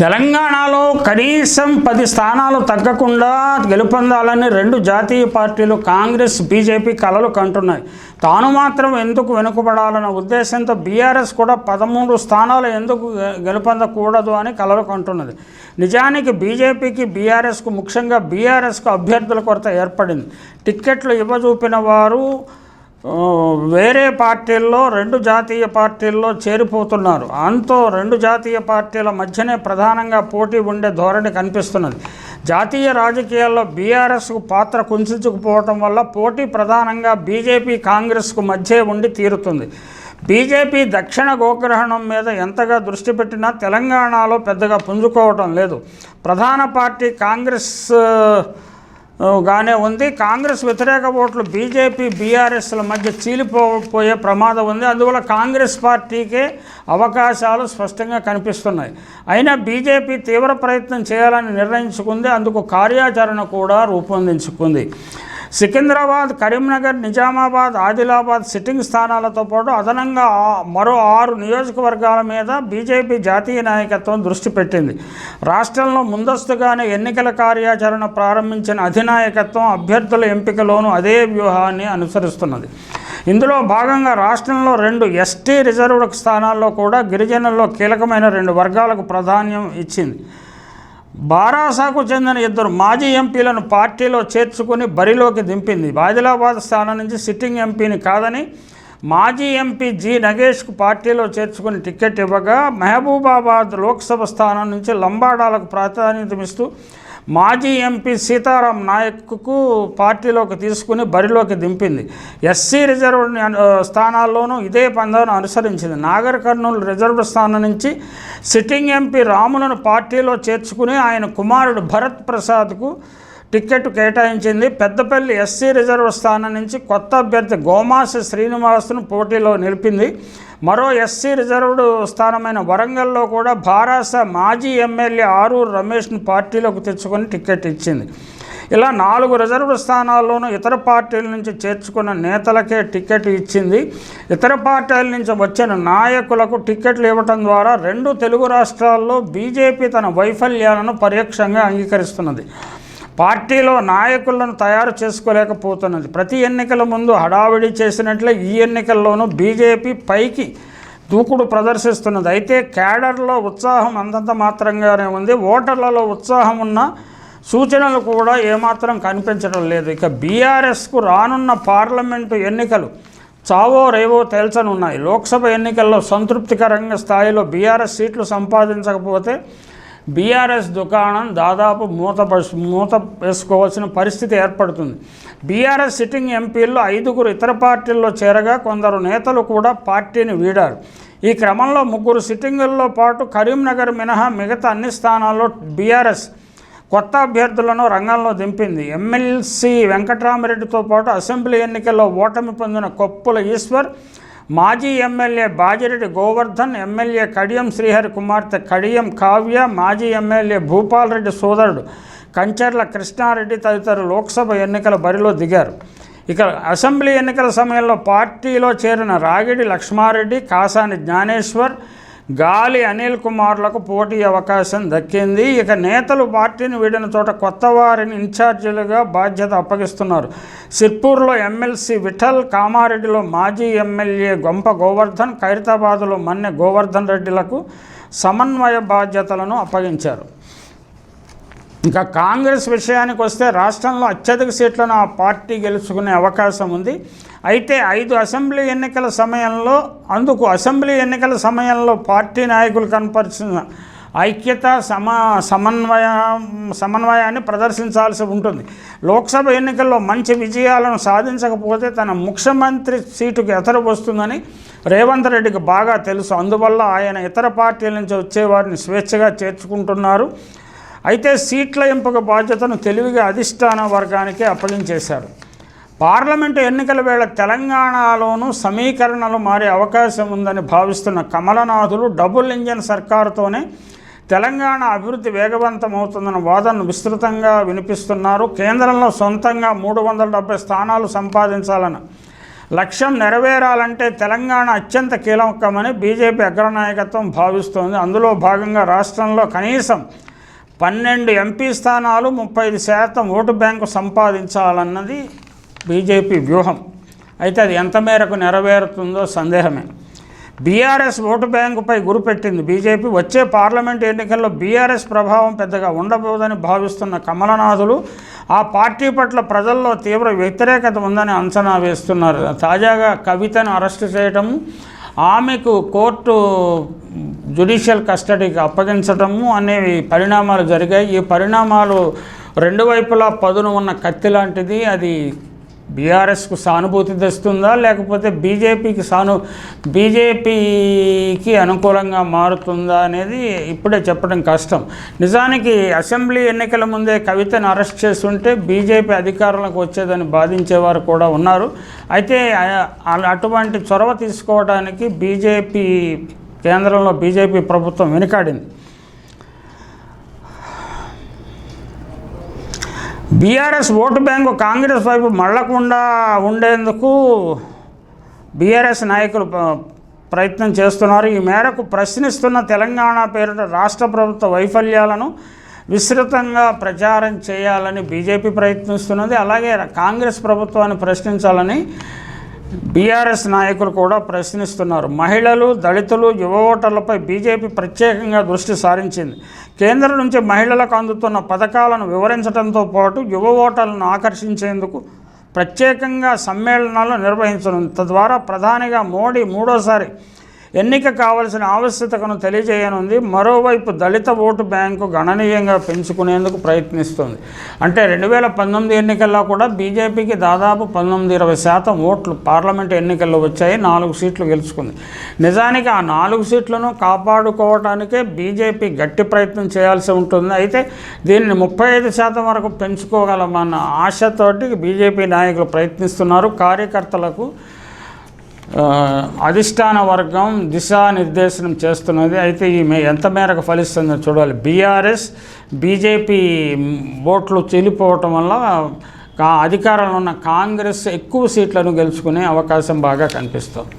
తెలంగాణలో కనీసం పది స్థానాలు తగ్గకుండా గెలుపొందాలని రెండు జాతీయ పార్టీలు కాంగ్రెస్ బీజేపీ కలలు కంటున్నాయి. తాను మాత్రం ఎందుకు వెనుకబడాలన్న ఉద్దేశంతో బీఆర్ఎస్ కూడా పదమూడు స్థానాలు ఎందుకు గెలుపొందకూడదు అని కలలు కంటున్నది. నిజానికి బీజేపీకి బీఆర్ఎస్కు ముఖ్యంగా బీఆర్ఎస్కు అభ్యర్థుల కొరత ఏర్పడింది. టిక్కెట్లు ఇవ్వజూపిన వారు వేరే పార్టీల్లో రెండు జాతీయ పార్టీల్లో చేరిపోతున్నారు. అంతో రెండు జాతీయ పార్టీల మధ్యనే ప్రధానంగా పోటీ ఉండే ధోరణి కనిపిస్తున్నది. జాతీయ రాజకీయాల్లో బీఆర్ఎస్కు పాత్ర కుంచుకుపోవటం వల్ల పోటీ ప్రధానంగా బీజేపీ కాంగ్రెస్కు మధ్య ఉండి తీరుతుంది. బీజేపీ దక్షిణ గోగ్రహణం మీద ఎంతగా దృష్టి పెట్టినా తెలంగాణలో పెద్దగా పుంజుకోవటం లేదు. ప్రధాన పార్టీ కాంగ్రెస్ గానే ఉంది. కాంగ్రెస్ వ్యతిరేక ఓట్లు బీజేపీ బీఆర్ఎస్ల మధ్య చీలిపోయే ప్రమాదం ఉంది. అందువల్ల కాంగ్రెస్ పార్టీకే అవకాశాలు స్పష్టంగా కనిపిస్తున్నాయి. అయినా బీజేపీ తీవ్ర ప్రయత్నం చేయాలని నిర్ణయించుకుంది. అందుకు కార్యాచరణ కూడా రూపొందించుకుంది. సికింద్రాబాద్ కరీంనగర్ నిజామాబాద్ ఆదిలాబాద్ సిట్టింగ్ స్థానాలతో పాటు అదనంగా మరో ఆరు నియోజకవర్గాల మీద బీజేపీ జాతీయ నాయకత్వం దృష్టి పెట్టింది. రాష్ట్రంలో ముందస్తుగానే ఎన్నికల కార్యాచరణ ప్రారంభించిన అధినాయకత్వం అభ్యర్థుల ఎంపికలోనూ అదే వ్యూహాన్ని అనుసరిస్తున్నది. ఇందులో భాగంగా రాష్ట్రంలో రెండు ఎస్టీ రిజర్వ్డ్ స్థానాల్లో కూడా గిరిజనుల్లో కీలకమైన రెండు వర్గాలకు ప్రాధాన్యం ఇచ్చింది. బారాసాకు చెందిన ఇద్దరు మాజీ ఎంపీలను పార్టీలో చేర్చుకుని బరిలోకి దింపింది. ఆదిలాబాద్ స్థానం నుంచి సిట్టింగ్ ఎంపీని కాదని మాజీ ఎంపీ జి నగేష్కు పార్టీలో చేర్చుకుని టికెట్ ఇవ్వగా మహబూబాబాద్ లోక్సభ స్థానం నుంచి లంబాడాలకు ప్రాధాన్యతమిస్తూ మాజీ ఎంపీ సీతారాం నాయక్కు పార్టీలోకి తీసుకుని బరిలోకి దింపింది. ఎస్సీ రిజర్వ్ స్థానాల్లోనూ ఇదే పందాను అనుసరించింది. నాగర్ కర్నూలు రిజర్వ్ స్థానం నుంచి సిట్టింగ్ ఎంపీ రాములను పార్టీలో చేర్చుకుని ఆయన కుమారుడు భరత్ ప్రసాద్కు టిక్కెట్ కేటాయించింది. పెద్దపల్లి ఎస్సీ రిజర్వ్ స్థానం నుంచి కొత్త అభ్యర్థి గోమాస శ్రీనివాస్ను పోటీలో నిలిపింది. మరో ఎస్సీ రిజర్వ్డ్ స్థానమైన వరంగల్లో కూడా భారాస మాజీ ఎమ్మెల్యే ఆరూరు రమేష్ను పార్టీలోకి తెచ్చుకొని టిక్కెట్ ఇచ్చింది. ఇలా నాలుగు రిజర్వ్ స్థానాల్లోనూ ఇతర పార్టీల నుంచి చేర్చుకున్న నేతలకే టికెట్ ఇచ్చింది. ఇతర పార్టీల నుంచి వచ్చిన నాయకులకు టిక్కెట్లు ఇవ్వటం ద్వారా రెండు తెలుగు రాష్ట్రాల్లో బీజేపీ తన వైఫల్యాలను పరోక్షంగా అంగీకరిస్తున్నది. పార్టీలో నాయకులను తయారు చేసుకోలేకపోతున్నది. ప్రతి ఎన్నికల ముందు హడావిడి చేసినట్లే ఈ ఎన్నికల్లోనూ బీజేపీ పైకి దూకుడు ప్రదర్శిస్తున్నది. అయితే క్యాడర్లో ఉత్సాహం అంతంత మాత్రంగానే ఉంది. ఓటర్లలో ఉత్సాహం ఉన్న సూచనలు కూడా ఏమాత్రం కనిపించడం లేదు. ఇక బీఆర్ఎస్కు రానున్న పార్లమెంటు ఎన్నికలు చావో రేవో తేల్చనున్నాయి. లోక్సభ ఎన్నికల్లో సంతృప్తికరంగా స్థాయిలో బీఆర్ఎస్ సీట్లు సంపాదించకపోతే బీఆర్ఎస్ దుకాణం దాదాపు మూత మూత వేసుకోవాల్సిన పరిస్థితి ఏర్పడుతుంది. బీఆర్ఎస్ సిట్టింగ్ ఎంపీల్లో ఐదుగురు ఇతర పార్టీల్లో చేరగా కొందరు నేతలు కూడా పార్టీని వీడారు. ఈ క్రమంలో ముగ్గురు సిట్టింగుల్లో పాటు కరీంనగర్ మినహా మిగతా అన్ని స్థానాల్లో బీఆర్ఎస్ కొత్త అభ్యర్థులను రంగంలో దింపింది. ఎమ్మెల్సీ వెంకటరామరెడ్డితో పాటు అసెంబ్లీ ఎన్నికల్లో ఓటమి పొందిన కొప్పుల ఈశ్వర్ మాజీ ఎమ్మెల్యే బాజిరెడ్డి గోవర్ధన్ ఎమ్మెల్యే కడియం శ్రీహరి కుమార్తె కడియం కావ్య మాజీ ఎమ్మెల్యే భూపాల్ రెడ్డి సోదరుడు కంచర్ల కృష్ణారెడ్డి తదితరులు లోక్సభ ఎన్నికల బరిలో దిగారు. ఇక అసెంబ్లీ ఎన్నికల సమయంలో పార్టీలో చేరిన రాగిడి లక్ష్మారెడ్డి కాసాని జ్ఞానేశ్వర్ గాలి అనిల్ కుమార్లకు పోటీ అవకాశం దక్కింది. ఇక నేతలు పార్టీని వీడిన చోట కొత్త వారిని ఇన్ఛార్జీలుగా బాధ్యత అప్పగిస్తున్నారు. సిర్పూర్లో ఎమ్మెల్సీ విఠల్ కామారెడ్డిలో మాజీ ఎమ్మెల్యే గొంప గోవర్ధన్ ఖైరతాబాద్లో మన్నె గోవర్ధన్ రెడ్డిలకు సమన్వయ బాధ్యతలను అప్పగించారు. ఇంకా కాంగ్రెస్ విషయానికి వస్తే రాష్ట్రంలో అత్యధిక సీట్లను ఆ పార్టీ గెలుచుకునే అవకాశం ఉంది. అయితే ఐదు అసెంబ్లీ ఎన్నికల సమయంలో అందుకు అసెంబ్లీ ఎన్నికల సమయంలో పార్టీ నాయకులు కనపరిచిన ఐక్యత సమ సమన్వయ సమన్వయాన్ని ప్రదర్శించాల్సి ఉంటుంది. లోక్సభ ఎన్నికల్లో మంచి విజయాలను సాధించకపోతే తన ముఖ్యమంత్రి సీటుకు ఎతరు వస్తుందని రేవంత్ రెడ్డికి బాగా తెలుసు. అందువల్ల ఆయన ఇతర పార్టీల నుంచి వచ్చేవారిని స్వేచ్ఛగా చేర్చుకుంటున్నారు. అయితే సీట్ల ఎంపిక బాధ్యతను తెలివిగా అధిష్టాన వర్గానికే అప్పగించేశారు. పార్లమెంటు ఎన్నికల వేళ తెలంగాణలోనూ సమీకరణలు మారే అవకాశం ఉందని భావిస్తున్న కమలనాథులు డబుల్ ఇంజన్ సర్కారుతోనే తెలంగాణ అభివృద్ధి వేగవంతమవుతుందన్న వాదనను విస్తృతంగా వినిపిస్తున్నారు. కేంద్రంలో సొంతంగా మూడు వందల డెబ్బై స్థానాలు సంపాదించాలన్న లక్ష్యం నెరవేరాలంటే తెలంగాణ అత్యంత కీలకమని బీజేపీ అగ్రనాయకత్వం భావిస్తోంది. అందులో భాగంగా రాష్ట్రంలో కనీసం పన్నెండు ఎంపీ స్థానాలు ముప్పై ఐదు శాతం ఓటు బ్యాంకు సంపాదించాలన్నది బీజేపీ వ్యూహం. అయితే అది ఎంత మేరకు నెరవేరుతుందో సందేహమే. బీఆర్ఎస్ ఓటు బ్యాంకుపై గురిపెట్టింది బీజేపీ. వచ్చే పార్లమెంట్ ఎన్నికల్లో బీఆర్ఎస్ ప్రభావం పెద్దగా ఉండబోదని భావిస్తున్న కమలనాథులు ఆ పార్టీ పట్ల ప్రజల్లో తీవ్ర వ్యతిరేకత ఉందని అంచనా వేస్తున్నారు. తాజాగా కవితను అరెస్టు చేయటం ఆమెకు కోర్టు జ్యుడిషియల్ కస్టడీకి అప్పగించటము అనేవి పరిణామాలు జరిగాయి. ఈ పరిణామాలు రెండు వైపులా పదును ఉన్న కత్తి లాంటిది. అది బీఆర్ఎస్కు సానుభూతి తెస్తుందా? లేకపోతే బీజేపీకి సాను బీజేపీకి అనుకూలంగా మారుతుందా అనేది ఇప్పుడే చెప్పడం కష్టం. నిజానికి అసెంబ్లీ ఎన్నికల ముందే కవితను అరెస్ట్ చేస్తుంటే బీజేపీ అధికారంలోకి వచ్చేదని బాధించేవారు కూడా ఉన్నారు. అయితే అటువంటి చొరవ తీసుకోవడానికి బీజేపీ కేంద్రంలో బీజేపీ ప్రభుత్వం వెనుకాడింది. బీఆర్ఎస్ ఓటు బ్యాంకు కాంగ్రెస్ వైపు మళ్ళకుండా ఉండేందుకు బీఆర్ఎస్ నాయకులు ప్రయత్నం చేస్తున్నారు. ఈ మేరకు ప్రశ్నిస్తున్న తెలంగాణ పేరిట రాష్ట్ర ప్రభుత్వ వైఫల్యాలను విస్తృతంగా ప్రచారం చేయాలని బీజేపీ ప్రయత్నిస్తున్నది. అలాగే కాంగ్రెస్ ప్రభుత్వాన్ని ప్రశ్నించాలని బీఆర్ఎస్ నాయకులు కూడా ప్రశ్నిస్తున్నారు. మహిళలు దళితులు యువ ఓటర్లపై బీజేపీ ప్రత్యేకంగా దృష్టి సారించింది. కేంద్రం నుంచి మహిళలకు అందుతున్న పథకాలను వివరించడంతో పాటు యువ ఓటర్లను ఆకర్షించేందుకు ప్రత్యేకంగా సమ్మేళనాలు నిర్వహించనుంది. తద్వారా ప్రధానిగా మోడీ మూడోసారి ఎన్నిక కావలసిన ఆవశ్యకతను తెలియజేయనుంది. మరోవైపు దళిత ఓటు బ్యాంకు గణనీయంగా పెంచుకునేందుకు ప్రయత్నిస్తుంది. అంటే రెండు వేల పంతొమ్మిది ఎన్నికల్లో కూడా బీజేపీకి దాదాపు పంతొమ్మిది ఇరవై శాతం ఓట్లు పార్లమెంట్ ఎన్నికల్లో వచ్చాయి నాలుగు సీట్లు గెలుచుకుంది. నిజానికి ఆ నాలుగు సీట్లను కాపాడుకోవడానికే బీజేపీ గట్టి ప్రయత్నం చేయాల్సి ఉంటుంది. అయితే దీనిని ముప్పై ఐదు శాతం వరకు పెంచుకోగలమన్న ఆశతోటి బీజేపీ నాయకులు ప్రయత్నిస్తున్నారు. కార్యకర్తలకు అధిష్టాన వర్గం దిశానిర్దేశనం చేస్తున్నది. అయితే ఈ ఎంత మేరకు ఫలిస్తుందో చూడాలి. బీఆర్ఎస్ బీజేపీ ఓట్లు చెల్లిపోవటం వల్ల కా- అధికారంలో ఉన్న కాంగ్రెస్ ఎక్కువ సీట్లను గెలుచుకునే అవకాశం బాగా కనిపిస్తుంది.